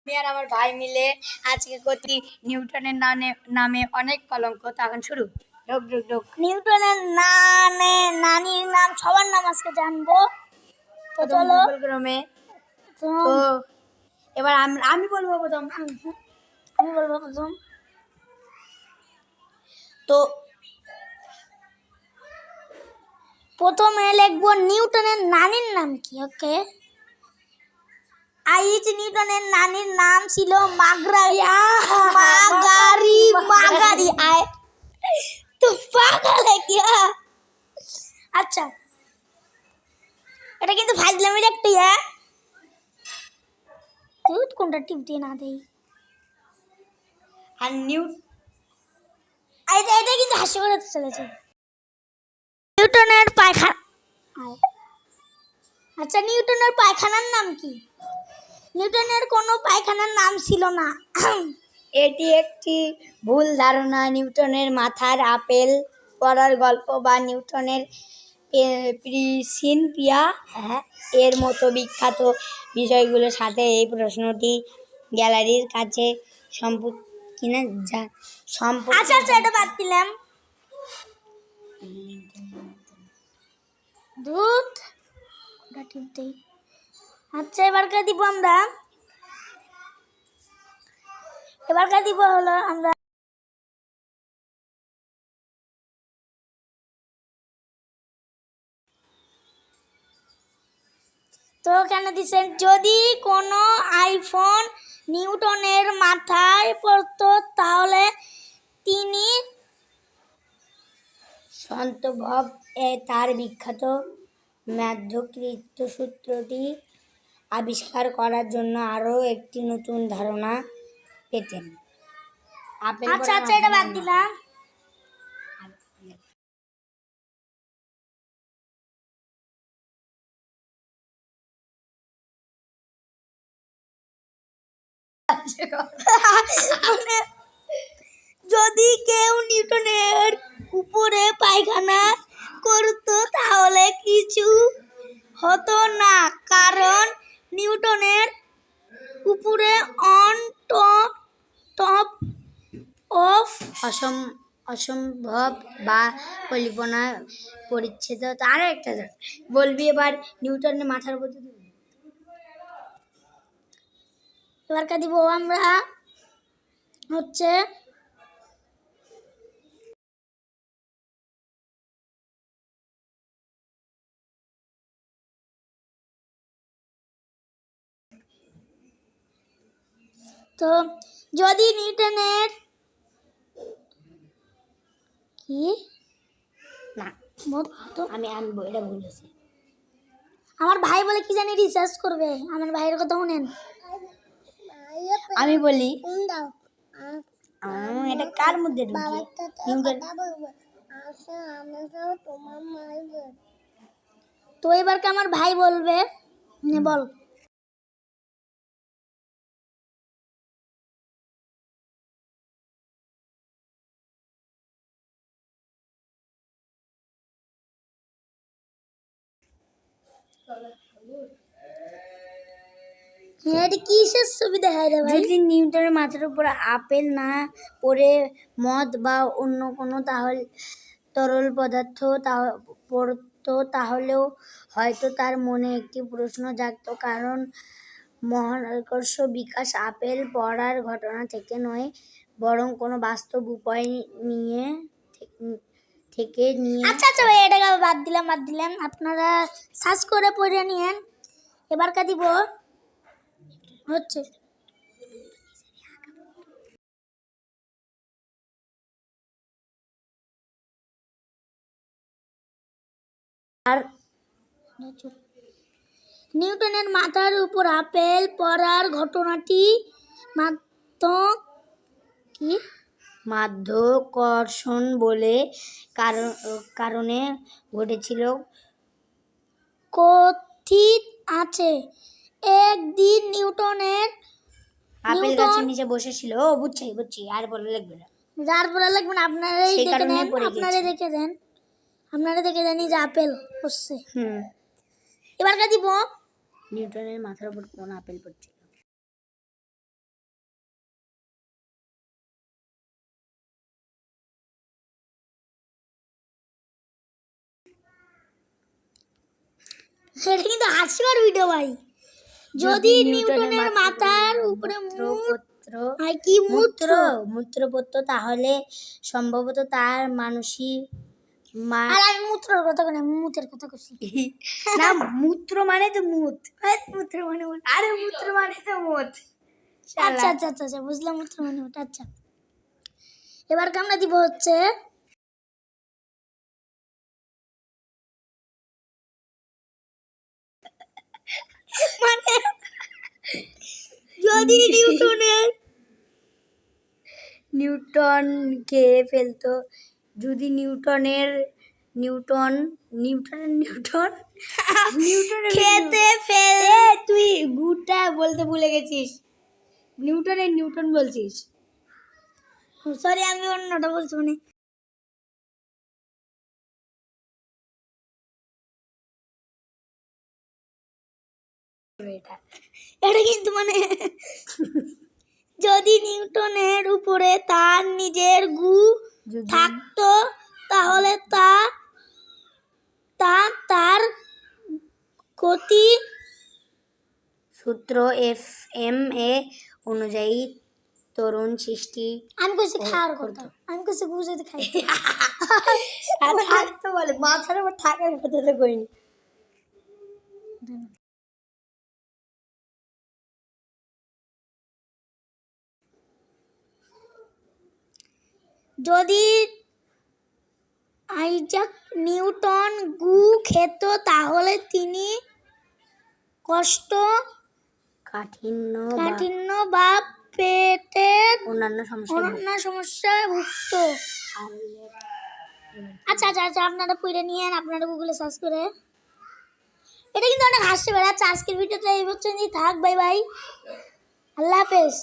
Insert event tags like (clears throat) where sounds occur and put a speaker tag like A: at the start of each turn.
A: আমি আর আমার ভাই মিলে আজকে করছি নিউটনের নামে নামে অনেক কলঙ্ক। তখন শুরু। ঢোক ঢোক ঢোক।
B: নিউটনের নানে নানির নাম সবার নাম আজকে জানব। তো চলো।
A: ক্রমে
B: তো
A: এবার আম- আমি বলব প্রথম।
B: আমি বলব প্রথম।
A: তো
B: প্রথমে লিখব নিউটনের নানির নাম কি ওকে? আইজনিকনে নানীর নাম ছিল মাগরারিয়া মাগারি মাগারি আয় তো পাগল কিয়া আচ্ছা এটা কিন্তু ফাজলামির একটি হ্যাঁ নিউট কোনটা টিপ দিয়ে না দেই
A: আর নিউট
B: এটা এটা কিন্তু হাসি করে চলেছে নিউটনের পায়খানা আচ্ছা নিউটনের পায়খানার নাম কি নিউটনের কোনো পায়খানার নাম ছিল না। (clears throat)
A: এটি একটি ভুল ধারণা। নিউটনের মাথার আপেল পড়ার গল্প বা নিউটনের প্রিসিনপিয়া হ্যাঁ এর মতো বিখ্যাত বিষয়গুলোর সাথে এই প্রশ্নটি গ্যালারির কাছে সম্পর্ক কিনা যা সম্পর্ক
B: আচ্ছা আচ্ছা এটা বাদ দিলাম। দুধ ওটা টিপ দেই। আচ্ছা এবারকার দিব আমরা? এবারকার দিব হলো আমরা? তো কেন দিচ্ছেন যদি কোনো আইফোন নিউটনের মাথায় পড়তো, তাহলে তিনি
A: সন্তভব, এ তার বিখ্যাত ম্যাধ্যকৃত সূত্রটি আবিষ্কার করার জন্য আরও একটি নতুন ধারণা পেতেন আপেল
B: আচ্ছা আচ্ছা এটা বাদ দিলাম মানে যদি কেউ নিউটনের উপরে পায়খানা করতো তাহলে কিছু হতো না কারণ নিউটনের উপরে অন টপ অফ
A: অসম, অসম্ভব বা কল্পনা পরিচ্ছেদ আরও একটা। বলবি এবার নিউটনের মাথার উপর
B: এবার কা দিব আমরা হচ্ছে তো যদি নিউটনের কি?
A: না
B: মত-
A: আমি আমি ব- এটা ভুল হয়েছে।
B: আমার ভাই বলে কি জানি রিসার্চ করবে? আমার ভাইয়ের কথা শুনেন।
A: আমি বলি এটা কার মধ্যে
B: তো এবারকে আমার ভাই বলবে? বল। হ্যাঁ এটা কিসের ভাই?
A: যদি নিউটনের মাথার উপর আপেল না পড়ে মদ বা অন্য কোনো তাহলে, তরল পদার্থ তা, পড়তো, তাহলেও হয়তো তার মনে একটি প্রশ্ন জাগতো। কারণ মহাকর্ষ বিকাশ আপেল পড়ার ঘটনা থেকে নয়, বরং কোনো বাস্তব উপায় নিয়ে থেকে নিয়ে
B: আচ্ছা আচ্ছা ভাই এটাকে বাদ দিলাম বাদ দিলাম? আপনারা সার্চ করে পড়ে নিয়েন। এবার কা দিব। হচ্ছে।
A: আর
B: নিউটনের মাথার উপর আপেল পড়ার ঘটনাটি মাত্র কি?
A: মাধ্যাকর্ষণ বলে কারণে ঘটেছিল।
B: কথিত আছে একদিন নিউটনের
A: আপেল গাছের নিচে বসেছিল। ও বুঝছি বুঝছি আর বলে লাগবে না।
B: যার পরে লাগবে না আপনারাই দেখে নেন আপনারা দেখে দেন। আপনারা দেখে জানি যে আপেল বসছে।
A: হুম।
B: এবার কা দিব
A: নিউটনের মাথার উপর কোন আপেল পড়ছে?
B: এটা কিন্তু হাস্যকর ভিডিও ভাই। যদি নিউটনের মাথার উপরে
A: মূত্র
B: মুখ কি
A: মূত্র?
B: মূত্র
A: পত্র তাহলে সম্ভবত তার মানসিক মা
B: আর আমি মূত্রের কথা না আমি মুতের কথা কইছি। (laughs)
A: না মূত্র মানে তো মুত।
B: মূত্র মানে।
A: আরে মূত্র মানে তো মুত।
B: আচ্ছা আচ্ছা আচ্ছা আচ্ছা বুঝলাম মূত্র মানে আচ্ছা। এবার আমরা দিব হচ্ছে মানে যদি নিউটনের
A: নিউটন খেয়ে ফেলতো যদি নিউটনের নিউটন নিউটনের নিউটন? নিউটনের
B: খেতে ফেলে
A: তুই গুটা বলতে ভুলে গেছিস। নিউটনের নিউটন বলছিস।
B: সরি আমি অন্যটা বলছি মানে।
A: এটা।
B: এটা কিন্তু মানে যদি নিউটনের উপরে তার নিজের গু থাকতো তাহলে তা তা তার গতি
A: সূত্র এফ এম এ অনুযায়ী তরুণ সৃষ্টি
B: আমি কইছি খাওয়ার করতাম আমি গু যদি খাই (laughs)
A: আর থাকতো বলে মাথার উপর থাকার কথা তো কইনি।
B: যদি আইজাক নিউটন গু খেত তাহলে তিনি কষ্ট
A: কাঠিন্য
B: কাঠিন্য বা পেটের
A: অন্যান্য সমস্যা
B: অন্য সমস্যায় ভুগত। আচ্ছা আচ্ছা আচ্ছা আপনারা পড়ে নিয়েন আপনারা গুগলে সার্চ করে। এটা কিন্তু অনেক হাসতে পারে। আচ্ছা আজকের ভিডিওটা এই পর্যন্তই। থাক বাই বাই। আল্লাহ হাফেজ।